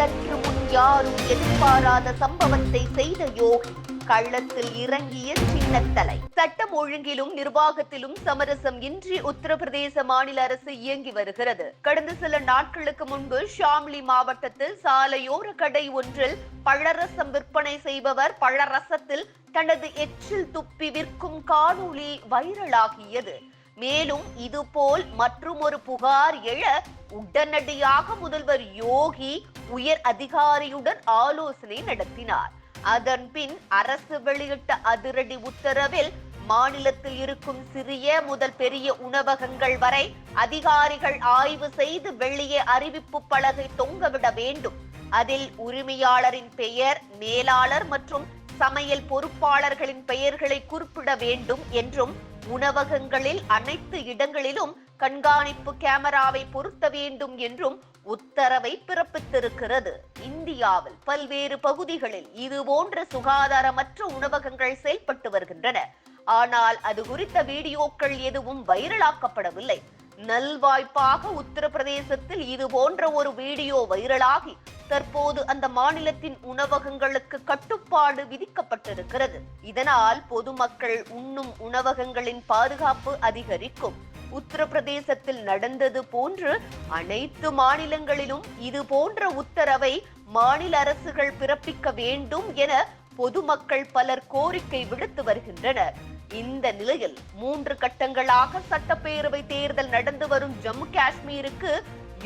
சற்று முன் யாரும் எதிர்பாராத சம்பவத்தை செய்த யோகி கள்ளத்தில் இறங்கிய சின்னத்தலை. சட்டம் ஒழுங்கிலும் நிர்வாகத்திலும் சமரசம் இன்றி உத்தரப்பிரதேச மாநில அரசு இயங்கி வருகிறது. கடந்த சில நாட்களுக்கு முன்பு ஷாம்லி மாவட்டத்தில் சாலையோர கடை ஒன்றில் பழரசம் விற்பனை செய்பவர் பழரசத்தில் தனது எச்சில் துப்பி விற்கும் காணொளி வைரலாகியது. மேலும் இதுபோல் மற்றும் ஒரு புகார் எழ உடனடியாக முதல்வர் யோகி உயர் அதிகாரியுடன் ஆலோசனை நடத்தினார். அதன் பின் அரசு வெளியிட்ட அதிரடி உத்தரவில் மாநிலத்தில் இருக்கும் சிறிய முதல் பெரிய உணவகங்கள் வரை அதிகாரிகள் ஆய்வு செய்து வெளியே அறிவிப்பு பலகை தொங்கவிட வேண்டும். அதில் உரிமையாளரின் பெயர் மேலாளர் மற்றும் சமையல் பொறுப்பாளர்களின் பெயர்களை குறிப்பிட வேண்டும் என்றும் உணவகங்களில் அனைத்து இடங்களிலும் கண்காணிப்பு கேமராவை பொருத்த வேண்டும் என்றும் உத்தரவை பிறப்பித்திருக்கிறது. இந்தியாவில் பல்வேறு பகுதிகளில் இது போன்ற சுகாதாரமற்ற உணவகங்கள் செயல்பட்டு வருகின்றன. ஆனால் அது குறித்த வீடியோக்கள் எதுவும் வைரலாக்கப்படவில்லை. நல்வாய்ப்பாக உத்தரப்பிரதேசத்தில் இது போன்ற ஒரு வீடியோ வைரலாகி தற்போது அந்த மாநிலத்தின் உணவகங்களுக்கு கட்டுப்பாடு விதிக்கப்பட்டிருக்கிறது. இதனால் பொதுமக்கள் உண்ணும் உணவகங்களின் பாதுகாப்பு அதிகரிக்கும். உத்தரப்பிரதேசத்தில் நடந்தது போன்று அனைத்து மாநிலங்களிலும் இது போன்ற உத்தரவை மாநில அரசுகள் பிறப்பிக்க வேண்டும் என பொதுமக்கள் பலர் கோரிக்கை விடுத்து வருகின்றனர். இந்த நிலையில் மூன்று கட்டங்களாக சட்டப்பேரவை தேர்தல் நடந்து வரும் ஜம்மு காஷ்மீருக்கு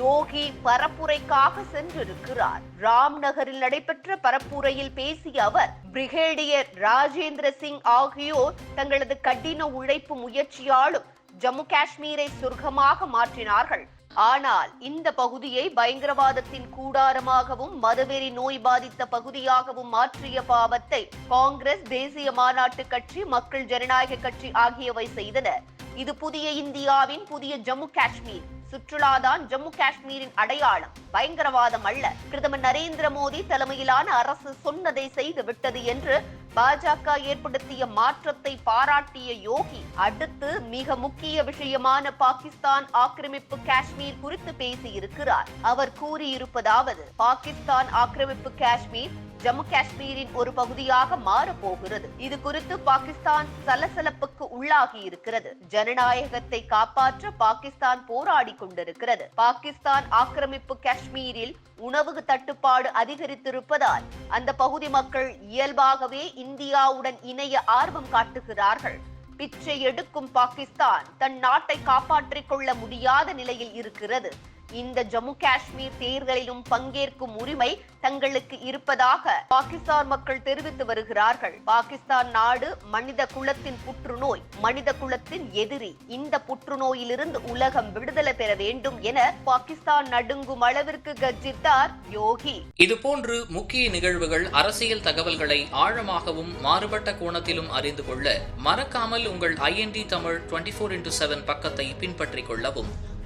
யோகி பரப்புரைக்காக சென்றிருக்கிறார். ராம்நகரில் நடைபெற்ற பரப்புரையில் பேசிய அவர் பிரிகேடியர் ராஜேந்திர சிங் ஆகியோர் தங்களது கடின உழைப்பு முயற்சியாலும் ஜம்மு காஷ்மீரை சொர்க்கமாக மாற்றினார்கள். ஆனால் இந்த பகுதியை பயங்கரவாதத்தின் கூடாரமாகவும் மதவெறி நோய் பாதித்த பகுதியாகவும் மாற்றிய பாவத்தை காங்கிரஸ் தேசிய மாநாட்டு கட்சி மக்கள் ஜனநாயக கட்சி ஆகியவை செய்தன. இது புதிய இந்தியாவின் புதிய ஜம்மு காஷ்மீர். சுற்றுலாதான் ஜம்மு காஷ்மீரின் அடையாளம். பயங்கரவாதம் அல்ல. பிரதமர் நரேந்திர மோடி தலைமையிலான அரசு சொன்னதை செய்து விட்டது என்று பாஜக ஏற்படுத்திய மாற்றத்தை பாராட்டிய யோகி அடுத்து மிக முக்கிய விஷயமான பாகிஸ்தான் ஆக்கிரமிப்பு காஷ்மீர் குறித்து பேசியிருக்கிறார். அவர் கூறியிருப்பதாவது பாகிஸ்தான் ஆக்கிரமிப்பு காஷ்மீர் ஜம்மு காஷ்மீரின் ஒரு பகுதியாக மாறப்போகிறது. இது குறித்து பாகிஸ்தான் சலசலப்புக்கு உள்ளாகி இருக்கிறது. ஜனநாயகத்தை காப்பாற்ற பாகிஸ்தான் போராடி கொண்டிருக்கிறது. பாகிஸ்தான் ஆக்கிரமிப்பு காஷ்மீரில் உணவு தட்டுப்பாடு அதிகரித்திருப்பதால் அந்த பகுதி மக்கள் இயல்பாகவே இந்தியாவுடன் இணைய ஆர்வம் காட்டுகிறார்கள். பிச்சை எடுக்கும் பாகிஸ்தான் தன் நாட்டை காப்பாற்றிக் கொள்ள முடியாத நிலையில் இருக்கிறது. இந்த ஜம்மு காஷ்மீர் தேர்தலிலும் பங்கேற்கும் உரிமை தங்களுக்கு இருப்பதாக பாகிஸ்தான் மக்கள் தெரிவித்து வருகிறார்கள். பாகிஸ்தான் நாடு மனித குலத்தின் புற்றுநோய் மனித குலத்தின் எதிரி. இந்த புற்றுநோயிலிருந்து உலகம் விடுதலை பெற வேண்டும் என பாகிஸ்தான் நடுங்கும் அளவிற்கு கர்ஜித்தார் யோகி. இதுபோன்று முக்கிய நிகழ்வுகள் அரசியல் தகவல்களை ஆழமாகவும் மாறுபட்ட கோணத்திலும் அறிந்து கொள்ள மறக்காமல் உங்கள் INT Tamil twenty four into seven பக்கத்தை பின்பற்றிக் கொள்ளவும்.